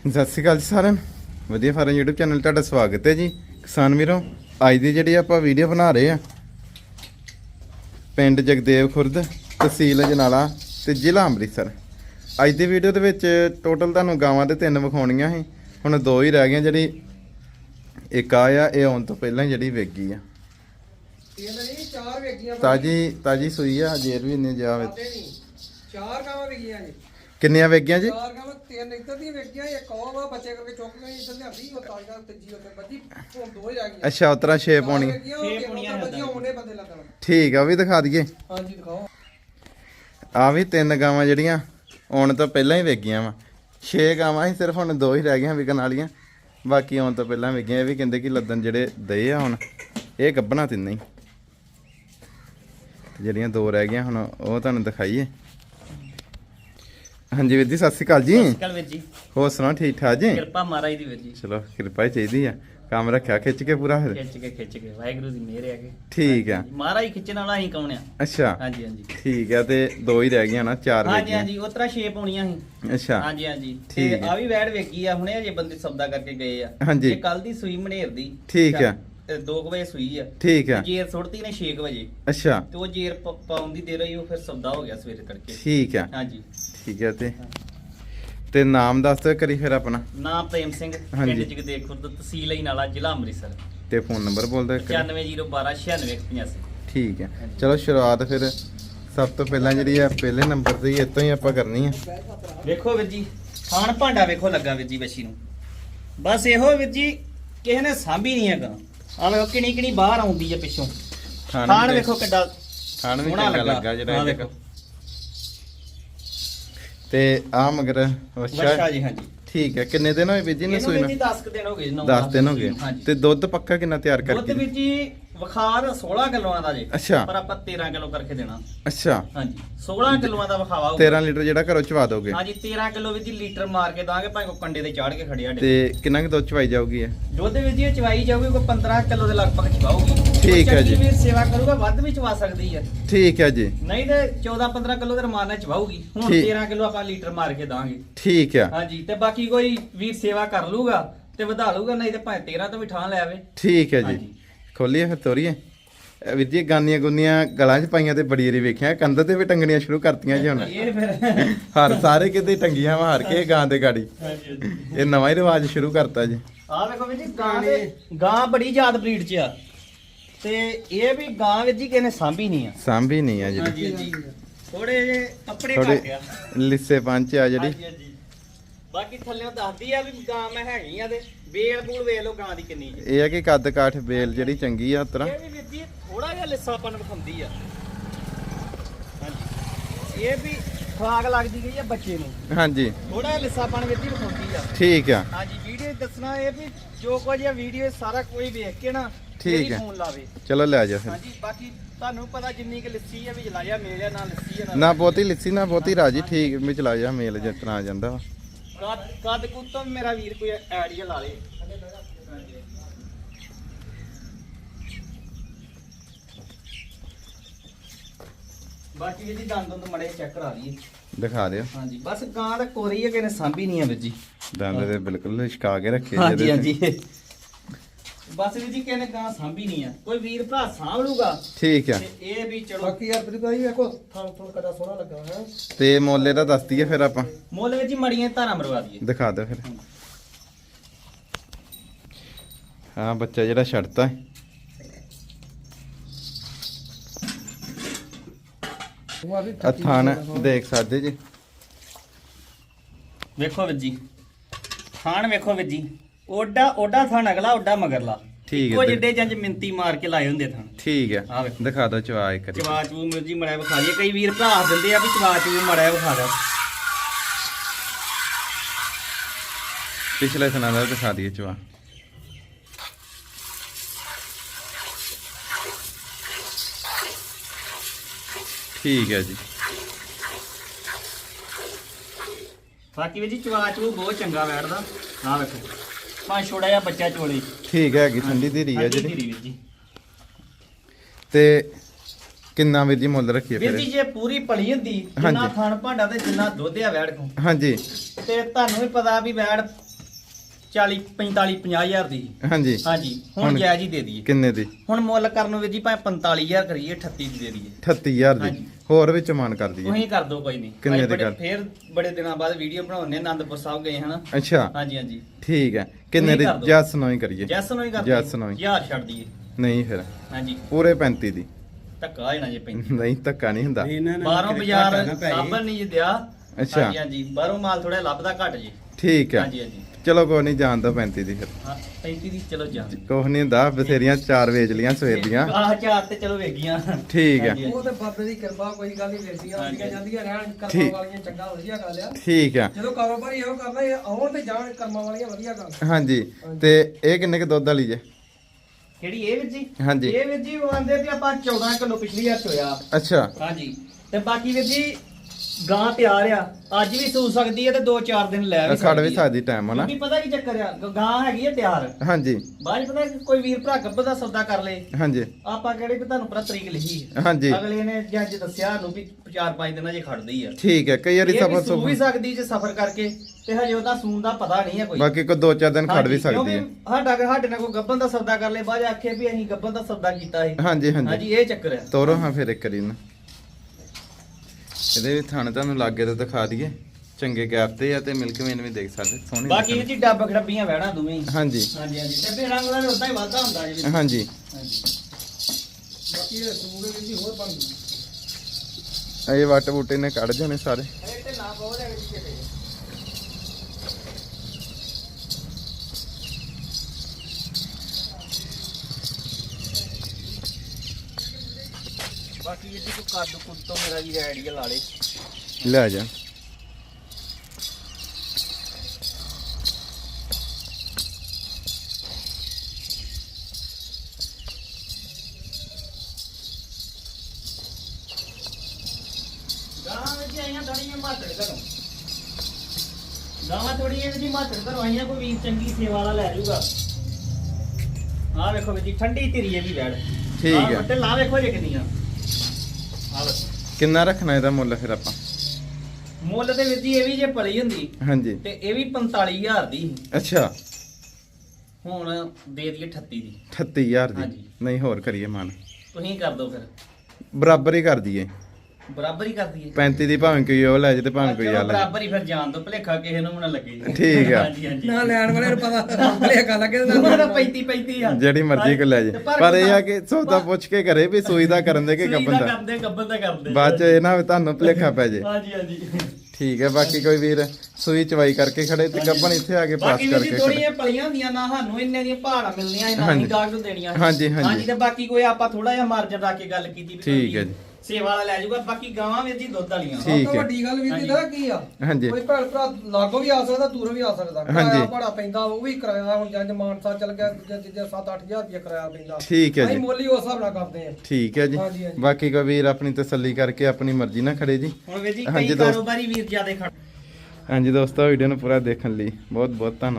ਸਤਿ ਸ਼੍ਰੀ ਅਕਾਲ ਜੀ ਸਾਰਿਆਂ ਨੂੰ। ਵਧੀਆ ਫਾਰਮ YouTube ਚੈਨਲ ਤੁਹਾਡਾ ਸਵਾਗਤ ਹੈ ਜੀ। ਕਿਸਾਨ ਵੀਰੋ, ਅੱਜ ਦੀ ਜਿਹੜੀ ਆਪਾਂ ਵੀਡੀਓ ਬਣਾ ਰਹੇ ਆ ਪਿੰਡ ਜਗਦੇਵ ਖੁਰਦ ਤਹਿਸੀਲ ਜਨਾਲਾ ਤੇ ਜ਼ਿਲ੍ਹਾ ਅੰਮ੍ਰਿਤਸਰ। ਅੱਜ ਦੀ ਵੀਡੀਓ ਦੇ ਵਿੱਚ ਟੋਟਲ ਤੁਹਾਨੂੰ ਗਾਵਾਂ ਦੇ ਤਿੰਨ ਵਿਖਾਉਣੀਆਂ ਸੀ। ਹੁਣ ਦੋ ਹੀ ਰਹਿ ਗਈਆਂ ਜਿਹੜੀ, ਇੱਕ ਆ ਆ, ਇਹ ਆਉਣ ਤੋਂ ਪਹਿਲਾਂ ਜਿਹੜੀ ਵੇਗੀ ਆ। ਤਾਜੀ ਤਾਜੀ ਸੂਈ ਆ, ਜੇਰ ਵੀ ਇੰਨੇ ਜਾ ਵਿੱਚ ਚਾਰ ਗਾਵਾਂ ਵੇਗੀਆਂ ਜੀ। ਕਿੰਨੀਆਂ ਵੇਗੀਆਂ ਜੀ? ਚਾਰ ਗਾਵਾਂ ਤਿੰਨ ਇੱਧਰ ਦੀਆਂ ਵੇਗੀਆਂ ਇੱਕ ਉਹ ਵਾ ਬੱਚੇ ਕਰਕੇ ਚੁੱਕ ਗਈ ਇੱਧਰ ਲਿਆਂਦੀ ਉਹ ਤਾਜਾ ਤੀਜੀ ਉੱਤੇ ਬੱਜੀ ਹੁਣ ਦੋ ਹੀ ਰਹਿ ਗਈਆਂ। ਅੱਛਾ ਉਤਰਾ 6 ਪਾਉਣੀ ਛੇ ਪੌਣੀਆਂ ਬੱਜੀਆਂ ਉਹਨੇ ਬੰਦੇ ਲੱਗਣ ਠੀਕ ਆ ਉਹ ਵੀ ਦਿਖਾ ਦਈਏ। ਹਾਂਜੀ ਦਿਖਾਓ। ਆ ਵੀ ਤਿੰਨ ਗਾਵਾਂ ਜਿਹੜੀਆਂ ਆਉਣ ਤੋਂ ਪਹਿਲਾਂ ਹੀ ਵੇਗੀਆਂ ਵਾ। 6 ਗਾਵਾਂ ਸੀ ਸਿਰਫ ਹੁਣ ਦੋ ਹੀ ਰਹਿ ਗਈਆਂ ਵਿਕਣ ਵਾਲੀਆਂ। ਬਾਕੀ ਆਉਣ ਤੋਂ ਪਹਿਲਾਂ ਵੇਗੀਆਂ ਇਹ ਵੀ ਕਹਿੰਦੇ ਕਿ ਲੱਦਣ ਜਿਹੜੇ ਦਏ ਆ ਹੁਣ ਇਹ ਗੱਬਣਾ ਤਿੰਨੇ ਹੀ। ਤੇ ਜਿਹੜੀਆਂ ਦੋ ਰਹਿ ਗਈਆਂ ਹੁਣ ਉਹ ਤੁਹਾਨੂੰ ਦਿਖਾਈਏ। ਹਾਂਜੀ ਵੀਰ ਜੀ ਸਤਿ ਸ਼੍ਰੀ ਅਕਾਲ ਜੀ। ਕੱਲ ਵੀਰ ਜੀ। ਹੋਰ ਸੁਣਾਓ ਠੀਕ ਠਾਕ ਜੀ? ਕਿਰਪਾ ਮਹਾਰਾਜ ਦੀ ਵੀਰ ਜੀ। ਚਲੋ ਕਿਰਪਾ ਹੀ ਚਾਹੀਦੀ ਆ। ਕੰਮ ਰੱਖਿਆ ਖਿੱਚ ਕੇ ਪੂਰਾ ਫਿਰ? ਖਿੱਚ ਕੇ ਖਿੱਚ ਕੇ। ਵਾਹਿਗੁਰੂ ਦੀ ਮਿਹਰ ਕਿ ਠੀਕ ਆ। ਮਹਾਰਾਜ ਖਿੱਚਣ ਵਾਲਾ ਹੀ ਕੌਣ ਆ? ਅੱਛਾ। ਹਾਂਜੀ ਹਾਂਜੀ। ਠੀਕ ਆ ਤੇ ਦੋ ਹੀ ਰਹਿ ਗਈਆਂ ਨਾ ਚਾਰ ਹਾਂਜੀ ਵੇਗੀਆਂ ਹਾਂਜੀ ਉਤਰਾ 6 ਪਾਉਣੀਆਂ ਸੀ। ਅੱਛਾ। ਹਾਂਜੀ ਹਾਂਜੀ। ਤੇ। ਆ। ਵੀ ਵੈੜ ਵੇਖੀ ਆ ਹੁਣੇ ਅਜੇ ਬੰਦੇ ਸੌਦਾ ਕਰਕੇ ਗਏ ਆ। ਹਾਂਜੀ। ਕੱਲ ਦੀ ਸੂਈ ਮਨੇਰ ਦੀ। ਠੀਕ ਆ। 2 ਵਜੇ ਸੂਈ ਆ। ਠੀਕ ਆ। ਤੇ ਜੇਰ ਸੁੱਟਤੀ ਨੇ 6 ਵਜੇ। ਅੱਛਾ। ਤੇ ਉਹ ਜੇਰ ਪਾਉਣ ਦੀ ਦੇਰ ਹੋਈ ਉਹ ਫਿਰ ਸੌਦਾ ਹੋ ਗਿਆ ਸਵੇਰੇ ਤੜਕੇ। ਠੀਕ ਆ। ਹਾਂਜੀ। ਠੀਕ ਹੈ ਤੇ। ਤੇ ਨਾਮ ਦੱਸ ਦਿਓ ਕਰੀ ਫਿਰ ਆਪਣਾ। ਨਾਮ ਪ੍ਰੇਮ ਸਿੰਘ। ਪਿੰਡ ਜਗਦੇਖ ਖੁਰਦ ਤਹਿਸੀਲ ਨਾਲਾ ਜ਼ਿਲ੍ਹਾ ਅੰਮ੍ਰਿਤਸਰ। ਤੇ ਫੋਨ ਨੰਬਰ ਬੋਲ ਦਿਓ ਇੱਕ 9501 9685 ਠੀਕ ਹੈ। ਚਲੋ ਸ਼ੁਰੂਆਤ ਫਿਰ ਸਭ ਤੋਂ ਪਹਿਲਾਂ ਜਿਹੜੀ ਆ ਪਹਿਲੇ ਨੰਬਰ ਤੇ ਹੀ ਇਤੋਂ ਹੀ ਆਪਾਂ ਕਰਨੀ ਆ। ਵੇਖੋ ਵੀਰ ਜੀ ਖਾਣ ਭਾਂਡਾ ਵੇਖੋ ਲੱਗਾ ਵੀਰ ਜੀ ਬੱਚੀ ਨੂੰ। ਬਸ ਇਹੋ ਵੀਰ ਜੀ ਕਿਸੇ ਨੇ ਸਾਂਭੀ ਨਹੀਂ ਹੈਗਾ। ਆ ਵੇਖੋ ਕਿਣੀ ਕਿਣੀ ਬਾਹਰ ਆਉਂਦੀ ਹੈ ਪਿੱਛੋਂ। ਖਾਣ ਵੀ- ਵੇਖੋ ਕਿੱਡਾ ਖਾਣ ਵੀ ਸੋਹਣਾ ਚੰਗਾ ਲੱਗਾ। ਲੱਗਾ ਜਿਹੜਾ ਹਾਂ, ਇਹਦੇ ਵੇਖੋ। ਤੇ ਆ ਮਗਰ ਅੱਛਾ ਜੀ ਹਾਂਜੀ। ਠੀਕ ਹੈ ਕਿੰਨੇ ਦਿਨ ਹੋਏ ਵੀਰ ਜੀ ਨੇ ਇਹਨੂੰ ਸੂਈ ਵੀਰ ਨੂੰ ਜੀ 10 ਦਿਨ ਹੋ ਗਏ 10 ਦਿਨ ਹੋ ਗਏ। ਹਾਂਜੀ। ਤੇ ਦੁੱਧ ਪੱਕਾ ਕਿੰਨਾ ਤਿਆਰ ਦੁੱਧ ਕਰਕੇ? ਵੀਰ ਜੀ ਵਿਖਾਰ 16 ਕਿਲੋਆਂ ਦਾ ਜੇ ਅੱਛਾ। ਪਰ ਆਪਾਂ 13 ਕਿਲੋ ਕਰਕੇ ਦੇਣਾ। ਅੱਛਾ। ਹਾਂਜੀ 16 ਕਿਲੋਆਂ ਦਾ ਵਿਖਾਵਾ ਹੋਊਗਾ। 13 ਲੀਟਰ ਜਿਹੜਾ ਘਰੋਂ ਚਵਾ ਦੋਗੇ। ਹਾਂਜੀ 13 ਕਿਲੋ ਜੀ ਲੀਟਰ ਮਾਰ ਕੇ ਦਾਂਗੇ ਭਾਵੇਂ ਕੋ ਕੰਡੇ ਤੇ ਚਾੜ ਕੇ ਖੜਿਆ ਤੇ ਕਿੰਨਾ ਕੁ ਦੁੱਧ ਚਵਾਈ ਜਾਊਗੀ ਇਹ? ਦੁੱਧ ਵੀਰ ਜੀ ਇਹ ਚਵਾਈ ਜਾਊਗੀ ਕੋਈ 15 ਕਿਲੋ ਦੇ ਲਗਭਗ ਚਵਾਊਗੀ। ਠੀਕ ਹੈ ਜੀ। ਵੀਰ ਸੇਵਾ ਕਰੂਗਾ ਵੱਧ ਵੀ ਚਵਾ ਸਕਦੀ ਹੈ। ਠੀਕ ਹੈ ਜੀ। ਨਹੀਂ ਤੇ 14 15 ਕਿਲੋ ਦੇ ਰਮਾਨ ਨਾਲ ਚਵਾਊਗੀ। ਹੁਣ ਠੀਕ। 13 ਕਿਲੋ ਆਪਾਂ ਲੀਟਰ ਮਾਰ ਕੇ ਦਾਂਗੇ। ਠੀਕ ਆ ਹਾਂਜੀ ਤੇ ਬਾਕੀ ਕੋਈ ਵੀਰ ਸੇਵਾ ਕਰ ਲੂਗਾ ਤੇ ਵਧਾ ਲੂਗਾ ਨਹੀਂ ਤੇ ਭਾਵੇਂ 13 ਤੋਂ ਵੀ ਠਾਂ ਲੈ ਆਵੇ। ਠੀਕ ਹੈ ਜੀ। ਖੋਲੀਏ ਫਿਰ ਤੋਰੀਏ। ਵੀਰ ਜੀ ਗਾਨੀਆਂ ਗੁੰਨੀਆਂ ਗਲਾਂ 'ਚ ਪਾਈਆਂ ਤੇ ਬੜੀ ਏਰੀ ਵੇਖਿਆ ਕੰਧ ਤੇ ਵੀ ਟੰਗਣੀਆਂ ਸ਼ੁਰੂ ਕਰਤੀਆਂ ਜੀ ਹੁਣ। ਇਹ ਫਿਰ ਹਰ ਸਾਰੇ ਕਿਤੇ ਟੰਗੀਆਂ ਵਾ ਹਰ ਕੇ ਗਾਂ ਦੇ ਗਾੜੀ। ਇਹ ਨਵਾਂ ਹੀ ਰਿਵਾਜ ਸ਼ੁਰੂ ਕਰਤਾ ਜੀ। ਆ ਵੇਖੋ ਵੀਰ ਜੀ ਗਾਂ ਦੇ ਗਾਂ ਬੜੀ ਯਾਦ ਬਰੀਡ ਚ ਆ। ਤੇ ਇਹ ਵੀ ਗਾਂ ਵਿੱਚ ਜੀ ਕਿਸੇ ਨੇ ਸਾਂਭੀ ਨਹੀਂ ਆ। ਸਾਂਭੀ ਨਹੀਂ ਆ ਜਿਹੜੀ ਹਾਂਜੀ ਥੋੜੇ ਜੇ ਕੱਪੜੇ ਥੋੜੇ ਘੱਟ ਆ। ਲਿੱਸੇ ਪੰਚ ਆ ਜਿਹੜੀ। ਹਾਂਜੀ। ਬਾਕੀ ਥੱਲੇੋਂ ਦੱਸਦੀ ਆ ਵੀ ਗਾਂ ਮੈਂ ਹੈਗੀ ਆ ਤੇ। ਬੇਲ ਬੂਲ ਵੇਖ ਲਓ ਗਾਂ ਦੀ ਕਿੰਨੀ ਜੀ। ਇਹ ਆ ਕਿ ਕੱਦ ਕਾਠ ਬੇਲ ਜਿਹੜੀ ਚੰਗੀ ਆ ਉਤਰਾ ਇਹ ਵੀ ਵੀਰ ਜੀ ਥੋੜਾ ਜਿਹਾ ਲਿੱਸਾਪਨ ਵਿਖਾਉਂਦੀ ਆ। ਹਾਂਜੀ। ਇਹ ਵੀ ਖਰਾਕ ਲੱਗਦੀ ਗਈ ਆ ਬੱਚੇ ਨੂੰ। ਹਾਂਜੀ। ਥੋੜਾ ਜਿਹਾ ਲਿੱਸਾਪਨ ਵੀਰ ਜੀ ਵਿਖਾਉਂਦੀ ਆ। ਠੀਕ ਆ। ਹਾਂਜੀ ਵੀਡੀਓ ਦੱਸਣਾ ਇਹ ਵੀ ਜੋ ਕੁਝ ਆ ਵੀਡੀਓ ਸਾਰਾ ਕੋਈ ਵੇਖ ਕੇ ਨਾ ਠੀਕ ਹੈ। ਫੋਨ ਲਾਵੇ। ਚਲੋ ਲੈ ਜਾ ਫਿਰ। ਹਾਂਜੀ ਬਾਕੀ ਤੁਹਾਨੂੰ ਪਤਾ ਜਿੰਨੀ ਕਿ ਲੱਸੀ ਆ ਵੀ ਜਲਾਇਆ ਮੇਲਿਆ ਨਾ ਲੱਸੀ ਆ ਨਾ ਬਹੁਤੀ ਲਿੱਸੀ ਨਾ ਬਹੁਤੀ ਰਾਜੀ ਠੀਕ ਵੀ ਚਲਾ ਜਾ ਮੇਲ ਆ ਜਾਂਦਾ ਕੱਦ ਕੱਦ ਕੁੱਤੋਂ ਮੇਰਾ ਵੀਰ ਕੋਈ ਆਈਡੀਆ ਲਾ ਲੇ। ਬਾਕੀ ਵੀ ਜੀ ਦੰਦ ਦੰਦ ਮੜੇ ਚੈੱਕ ਕਰਾ ਲਈਏ। ਦਿਖਾ ਦਿਓ। ਹਾਂਜੀ ਬਸ ਗਾਂ ਦਾ ਕੋਰੀ ਹੈ ਕਿ ਨੇ ਸਾਂਭੀ ਨਹੀਂ ਆ ਵੀਰ ਜੀ। ਦੰਦ ਦੇ ਬਿਲਕੁਲ ਲਿਸ਼ਕਾ ਕੇ ਰੱਖੇ ਹਾਂਜੀ। ਹਾਂਜੀ। ਬਸ ਜੀ ਕਹਿੰਦੇ ਗਾਂ ਸਾਂਭੀ ਨਹੀਂ ਆ। ਕੋਈ ਵੀਰ ਭਰਾ ਸਾਂਭ ਲੂਗਾ ਠੀਕ ਆ। ਤੇ ਇਹ ਵੀ ਚਲੋ ਬਾਕੀ ਯਾਰ ਤੇਰੀ ਭਾਈ ਵੇਖੋ ਥਾਂ ਥੋੜਾ ਕਦਾ ਸੋਹਣਾ ਲੱਗਾ ਹੈ ਤੇ ਮੋਲੇ ਦਾ ਦੱਸ ਦਈਏ ਫਿਰ ਆਪਾਂ। ਮੁੱਲ ਵਿੱਚ ਜੀ ਮੜੀਆਂ ਧਾਰਾਂ ਮਰਵਾ ਦਈਏ। ਦਿਖਾ ਦਿਓ ਫਿਰ। ਹਾਂ ਬੱਚਾ ਜਿਹੜਾ ਛੱਡਤਾ। ਹੈ। ਆ ਵੀ ਆ ਥਾਨ ਦੇਖ ਸਕਦੇ ਜੀ। ਵੇਖੋ ਵੀਰ ਜੀ। ਥਾਣ ਵੇਖੋ ਵੀਰ ਜੀ। ਓਡਾ ਓਡਾ ਥਾਣ ਅਗਲਾ ਓਡਾ ਮਗਰਲਾ। ਠੀਕ ਹੈ ਉਹ ਜਿੱਡੇ ਜੰਜ ਮਿੰਤੀ ਮਾਰ ਕੇ ਲਾਏ ਹੁੰਦੇ ਥਾਣ। ਠੀਕ ਆ ਆ ਵੇਖੋ। ਦਿਖਾ ਦਿਓ ਚਵਾ ਇੱਕ ਵਾਰੀ। ਚਵਾ ਚੂ ਮਿਲ ਜੀ ਮੜਿਆ ਵਿਖਾ ਦਈਏ ਕਈ ਵੀਰ ਭਰਾ ਦਿੰਦੇ ਆ ਵੀ ਚਵਾ ਚੂ ਮੜਿਆ ਵਿਖਾ ਦਿਓ ਪਿਛਲੇ ਸੁਣਾ ਦਾ ਦਿਖਾ ਦਈਏ ਚਵਾ। ਠੀਕ ਹੈ ਜੀ। ਬਾਕੀ ਵੀਰ ਜੀ ਚਵਾ ਚੂ ਬਹੁਤ ਚੰਗਾ ਬੈਠਦਾ। ਆ ਵੇਖੋ। ਭਾਂ ਛੋੜਾ ਜਿਹਾ ਬੱਚਾ ਚੋਲੇ। ਠੀਕ ਹੈਗੀ ਠੰਡੀ ਧੀਰੀ ਜਿਹੜੀ। ਵੀਰ ਜੀ। ਤੇ ਕਿੰਨਾ ਵੀਰ ਜੀ ਮੁੱਲ ਰੱਖੀਏ ਵੀਰ ਫਿਰ? ਜੀ ਜੇ ਪੂਰੀ ਪਲੀ ਹੁੰਦੀ ਜਿੰਨਾ ਹਾਂਜੀ। ਥਣ ਭਾਂਡਾ ਤੇ ਜਿੰਨਾ ਦੁੱਧ ਆ ਵੈੜ ਕੋ ਹਾਂਜੀ। ਤੇ ਤੁਹਾਨੂੰ ਵੀ ਪਤਾ ਵੀ ਵੈੜ 40 45 50000 ਦੀ। ਹਾਂਜੀ। ਹਾਂਜੀ ਹੁਣ ਹੁਣ- ਜਾਇਜ਼ ਹੀ ਦੇ ਦਈਏ। ਕਿੰਨੇ ਦੀ? ਹੁਣ ਮੁੱਲ ਕਰਨ ਨੂੰ ਵੀਰ ਜੀ ਭਾਵੇਂ 45000 ਕਰੀਏ 38 ਦੀ ਦੇ ਦਈਏ। 38000 ਦੀ। ਹਾਂਜੀ। ਹੋਰ ਵਿੱਚ ਮਾਨ ਕਰ ਦਈਏ। ਤੁਸੀਂ ਕਰ ਦਿਓ ਕੋਈ ਨਹੀਂ ਕਿੰਨੇ ਦੇ ਕਰ? ਫੇਰ ਬੜੇ ਦਿਨਾਂ ਬਾਅਦ ਵੀਡੀਓ ਬਣਾਉਣੇ ਆਨੰਦਪੁਰ ਸਾਹਿਬ ਗਏ ਹਨਾ। ਅੱਛਾ। ਹਾਂਜੀ ਹਾਂਜੀ। ਠੀਕ ਹੈ। ਕਿੰਨੇ ਦੀ। ਜੱਸ ਨੋ ਹੀ ਕਰੀਏ। ਜੈਸ ਨੂੰ ਹੀ ਕਰ ਜੈਸ ਨੂੰ ਹੀ। ਯਾਰ ਛੱਡ ਦਈਏ। ਨਹੀਂ ਫਿਰ। ਹਾਂਜੀ। ਪੂਰੇ 35 ਦੀ। ਧੱਕਾ ਹੋ ਜਾਣਾ ਜੇ ਪੈਂਦੀ ਨਹੀਂ ਧੱਕਾ ਨਹੀਂ ਹੁੰਦਾ। ਬਾਹਰੋਂ ਬਾਜ਼ਾਰ ਸਾਬਣ ਨਹੀਂ ਜੀ ਦਿਆ। ਅੱਛਾ। ਹਾਂਜੀ ਹਾਂਜੀ। ਬਾਹਰੋਂ ਮਾਲ ਥੋੜਾ ਲੱਭਦਾ ਘੱਟ ਜੀ। ਠੀਕ ਹੈ। ਹਾਂਜੀ ਹਾਂਜੀ। ਚਲੋ ਕੋਈ ਨਹੀਂ ਜਾਣ ਦੋ 35 ਦੀ ਫਿਰ। ਹਾਂ 35 ਦੀ ਚਲੋ ਜਾ ਕੁਛ ਨਹੀਂ ਹੁੰਦਾ ਬਥੇਰੀਆਂ ਚਾਰ ਵੇਚ ਲੀਆਂ ਸਵੇਰ ਦੀਆਂ। ਆਹ ਚਾਰ ਤੇ ਚਲੋ ਵੇਗੀਆਂ ਠੀਕ ਹੈ। ਹਾਂਜੀ, ਉਹ ਤੇ ਬਾਬੇ ਦੀ ਕਿਰਪਾ ਕੋਈ ਗੱਲ ਨਹੀਂ ਵੇਚਦੀਆਂ ਆਉਂਦੀਆਂ। ਜਾਂਦੀਆਂ ਰਹਿਣ ਕਰਮਾਂ ਠੀਕ। ਵਾਲੀਆਂ ਚੰਗਾ ਵਧੀਆ ਗੱਲ ਆ। ਠੀਕ ਹੈ ਜਦੋਂ ਕਾਰੋਬਾਰੀ ਇਹੋ ਕਰਦਾ ਇਹ ਆਉਣ ਤੇ ਜਾਣ ਕਰਮਾਂ ਵਾਲੀਆਂ ਵਧੀਆ ਗੱਲ ਹਾਂਜੀ ਤੇ ਇਹ ਕਿੰਨੇ ਕ ਦੁੱਧ ਵਾਲੀ ਜੇ ਕਿਹੜੀ ਇਹ ਵੀਰ ਜੀ? ਹਾਂਜੀ। ਇਹ ਵੀਰ ਜੀ ਉਹ ਆਂਦੇ ਤੇ ਆਪਾਂ 14 ਕਿਲੋ ਪਿਛਲੀ ਵਾਰ ਚੋਇਆ। ਅੱਛਾ। ਹਾਂਜੀ ਤੇ ਬਾਕੀ ਵੀਰ ਜੀ ਗਾਂ ਤਿਆਰ ਆ। ਅੱਜ ਵੀ ਸੂ ਸਕਦੀ ਹੈ ਤੇ 2-4 ਦਿਨ ਲੈ ਵੀ ਖੜ ਵੀ ਆ। ਸਕਦੀ ਟਾਈਮ ਹਨਾ? ਕਿਉਂਕਿ ਪਤਾ ਕੀ ਚੱਕਰ ਆ ਗ- ਗਾਂ ਹੈਗੀ ਆ ਤਿਆਰ। ਹਾਂਜੀ। ਬਾਅਦ 'ਚ ਪਤਾ ਕਿ ਕੋਈ ਵੀਰ ਭਰਾ ਗੱਭ ਦਾ ਸੌਦਾ ਕਰ ਲੇ। ਹਾਂਜੀ। ਆਪਾਂ ਕਿਹੜੇ ਵੀ ਤੁਹਾਨੂੰ ਪਤਾ ਤਰੀਕ ਲਿਖੀ ਹੈ। ਹਾਂਜੀ। ਅਗਲੇ ਨੇ ਜੱਜ ਦੱਸਿਆ ਨੂੰ ਵੀ 4-5 ਦਿਨਾਂ 'ਚ ਖੜਦੀ ਆ। ਠੀਕ ਹੈ ਕਈ ਵਾਰੀ ਇਹ ਵੀ ਸਫਰ ਸੂ ਵੀ ਸਕਦੀ ਜੇ ਸਫਰ ਕਰਕੇ ਤੇ ਹਜੇ ਉਹਦਾ ਸੂਨ ਦਾ ਪਤਾ ਨਹੀਂ ਹੈ ਕੋਈ। ਬਾਕੀ ਕੋ ਦੋ ਚਾਰ ਦਿਨ ਖੜ ਵੀ ਹਾਂਜੀ, ਸਕਦੀ ਹੈ ਕਿਉਂਕਿ ਸਾਡਾ ਸਾਡੇ ਨਾਲ ਕੋਈ ਗੱਬਨ ਦਾ ਸੌਦਾ ਕਰ ਲੇ ਬਾਅਦ 'ਚ ਆਖੇ ਵੀ ਅਸੀਂ ਗੱਬਨ ਦਾ ਸੌਦਾ ਕੀਤਾ ਸੀ। ਹਾਂਜੀ ਹਾਂਜੀ। ਹਾਂਜੀ ਇਹ ਚੱਕਰ ਆ। ਤੋਰੋ ਹਾਂ ਫਿਰ ਇੱਕ ਵਾਰੀ ਨਾ। ਇਹਦੇ ਵੀ ਥਣ ਤੁਹਾਨੂੰ ਲਾਗੇ ਤੋਂ ਦਿਖਾ ਦਈਏ। ਚੰਗੇ ਗੈਪ ਤੇ ਆ ਤੇ ਮਿਲਕ ਵੇਨ ਵੀ ਦੇਖ ਸਕਦੇ ਸੋਹਣੀ ਬਾਕੀ ਇਹ। ਜੀ ਡੱਬ ਖੜੱਬੀਆਂ ਵਹਿਣਾ ਦੋਵੇਂ ਹੀ। ਹਾਂਜੀ। ਹਾਂਜੀ ਹਾਂਜੀ। ਤੇ ਫਿਰ ਰੰਗ ਦਾ ਉਦਾਂ ਹੀ ਵਾਧਾ ਹੁੰਦਾ ਜੀ। ਹਾਂਜੀ ਹਾਂਜੀ। ਬਾਕੀ ਇਹ ਸੂਗੇ ਵੀ ਹੋਰ ਬਣਦੀ। ਇਹ ਵੱਟ ਬੂਟੇ ਨੇ ਕੱਢ ਜਾਣੇ ਸਾਰੇ। ਇਹ ਤੇ ਨਾ ਬਹੁਤ ਹੈ ਜੀ ਕਿਤੇ ਬਾਕੀ ਇਹ ਜੀ ਕੋ ਕੱਦ ਕੁੱਦ ਤੋਂ ਮੇਰਾ ਜੀ ਆਈਡੀਆ ਲਾ ਲੇ ਲੈ ਜਾ। ਗਾਂ ਵਿੱਚ ਆਈਆਂ ਥੋੜੀਆਂ ਮਾਤੜ ਕਰੋ ਗਾਵਾਂ ਥੋੜੀਆਂ ਜੀ ਮਾਤੜ ਕਰੋ ਆਈਆਂ ਕੋਈ ਵੀਰ ਚੰਗੀ ਸੇਵਾ ਵਾਲਾ ਲੈ ਜਾਊਗਾ। ਆਹ ਵੇਖੋ ਵੀ ਜੀ ਠੰਡੀ ਧੀਰੀ ਹੈ ਵੀ ਵੈੜ ਠੀਕ ਹੈ। ਵੱਟੇ ਲਾ ਵੇਖੋ ਜੇ ਕਿੰਨੀਆਂ। ਕਿੰਨਾ ਰੱਖਣਾ ਇਹਦਾ ਮੁੱਲ ਫਿਰ ਆਪਾਂ? ਮੁੱਲ ਤੇ ਵੀਰ ਜੀ ਇਹ ਵੀ ਜੇ ਭਰੀ ਹੁੰਦੀ ਹਾਂਜੀ। ਤੇ ਇਹ ਵੀ 45000 ਦੀ। ਅੱਛਾ। ਹੁਣ ਦੇ ਦਈਏ 38 ਦੀ। 38000 ਦੀ। ਹਾਂਜੀ। ਨਹੀਂ ਹੋਰ ਕਰੀਏ ਮਨ। ਤੁਸੀਂ ਕਰ ਦਿਓ ਫਿਰ। ਬਰਾਬਰ ਹੀ ਕਰ ਦਈਏ। ਬਰਾਬਰ ਹੀ ਕਰ ਦਈਏ 35 ਦੀ ਭਾਵੇਂ ਕੋਈ ਉਹ ਲੈ ਜੇ ਤੇ ਭਾਵੇਂ ਕੋਈ ਆ ਲੈ ਬਰਾਬਰ ਹੀ ਫਿਰ ਜਾਣ ਦੋ ਭਲੇਖਾ ਕਿਸੇ ਨੂੰ ਨਾ ਲੱਗੇ ਜੀ। ਠੀਕ ਆ। ਹਾਂਜੀ ਹਾਂਜੀ। ਨਾ ਲੈਣ ਵਾਲੇ ਨੂੰ ਪਤਾ ਭਲੇ ਗੱਲ ਲੱਗੇ ਉਹਨਾਂ ਦਾ 35 35 ਆ। ਜਿਹੜੀ ਮਰਜ਼ੀ ਕੋ ਲੈ ਜੇ। ਤੇ ਪਰ ਇਹ ਆ ਕਿ ਸੌਦਾ ਪੁੱਛ ਕੇ ਕਰੇ ਵੀ ਸੂਈ ਦਾ ਕਰਨ ਦੇ ਕਿ ਗੱਬਨ ਦਾ ਕਰਦੇ ਗੱਬਨ ਦਾ ਕਰਦੇ। ਬਾਅਦ ਚ ਇਹ ਨਾ ਹੋਵੇ ਤੁਹਾਨੂੰ ਭੁਲੇਖਾ ਪੈ ਜੇ। ਹਾਂਜੀ ਹਾਂਜੀ। ਠੀਕ ਹੈ ਬਾਕੀ ਕੋਈ ਵੀਰ ਸੂਈ ਚਵਾਈ ਕਰਕੇ ਖੜੇ ਤੇ ਗੱਬਨ ਇੱਥੇ ਆ ਕੇ ਪਾਸ ਬਾਕੀ ਵੀ ਕਰਕੇ ਖੜੇ। ਥੋੜੀਆਂ ਪਲੀਆਂ ਹੁੰਦੀਆਂ ਨਾ ਸਾਨੂੰ ਇੰਨੇ ਦੀਆਂ ਪਹਾੜਾਂ ਮਿਲਣੀਆਂ ਇਹਨਾਂ ਹਾਂਜੀ। ਡਾਕ ਨੂੰ ਦੇਣੀਆਂ। ਹਾਂਜੀ, ਹਾਂਜੀ। ਹਾਂਜੀ ਤੇ ਬਾਕੀ ਕੋਈ ਆਪਾਂ ਥੋੜਾ ਜਿਹਾ ਮਾਰਜਨ ਰੱਖ ਕੇ ਗੱਲ ਕੀਤੀ ਵੀ ਠੀਕ ਹੈ ਜੀ। ਸੇਵਾ ਵਾਲਾ ਲੈ ਜਾਊਗਾ ਬਾਕੀ ਗਾਵਾਂ ਵੀ ਜੀ ਦੁੱਧ ਵਾਲੀਆਂ ਠੀਕ ਸਭ ਤੋਂ ਹੈ। ਵੱਡੀ ਗੱਲ ਵੀ ਹਾਂਜੀ। ਇਹਦਾ ਕੀ ਆ ਹਾਂਜੀ ਕੋਈ ਭੈਣ ਭਰਾ ਲਾਗੋਂ ਵੀ ਆ ਸਕਦਾ ਦੂਰੋਂ ਵੀ ਆ ਸਕਦਾ ਹਾਂਜੀ। ਕਿਰਾਇਆ ਭਾੜਾ ਪੈਂਦਾ ਉਹ ਵੀ ਕਿਰਾਇਆ ਹੁਣ ਜੰਜ ਮਾਨਸਾ ਚੱਲ ਗਿਆ ਜੇ 7-8000 ਰੁਪਏ ਕਿਰਾਇਆ ਪੈਂਦਾ ਠੀਕ ਹੈ ਅਸੀਂ ਜੀ ਮੁੱਲ ਹੀ ਉਸ ਹਿਸਾਬ ਨਾਲ ਕਰਦੇ ਆ ਠੀਕ ਹੈ ਜੀ ਹਾਂਜੀ, ਹਾਂਜੀ। ਬਾਕੀ ਕੋਈ ਵੀਰ ਆਪਣੀ ਤਸੱਲੀ ਕਰਕੇ ਆਪਣੀ ਮਰਜ਼ੀ ਨਾਲ ਖੜੇ ਜੀ ਹੁਣ ਜੀ ਹਾਂਜੀ ਕਈ ਦੋਸਤ। ਕਾਰੋਬਾਰੀ ਵੀਰ ਜਿਆਦੇ ਖੜ ਹਾਂਜੀ ਦੋਸਤੋ ਵੀਡੀਓ ਨੂੰ ਪੂਰਾ ਦੇਖਣ ਲਈ ਬਹੁਤ ਬਹੁਤ ਧੰਨਵਾਦ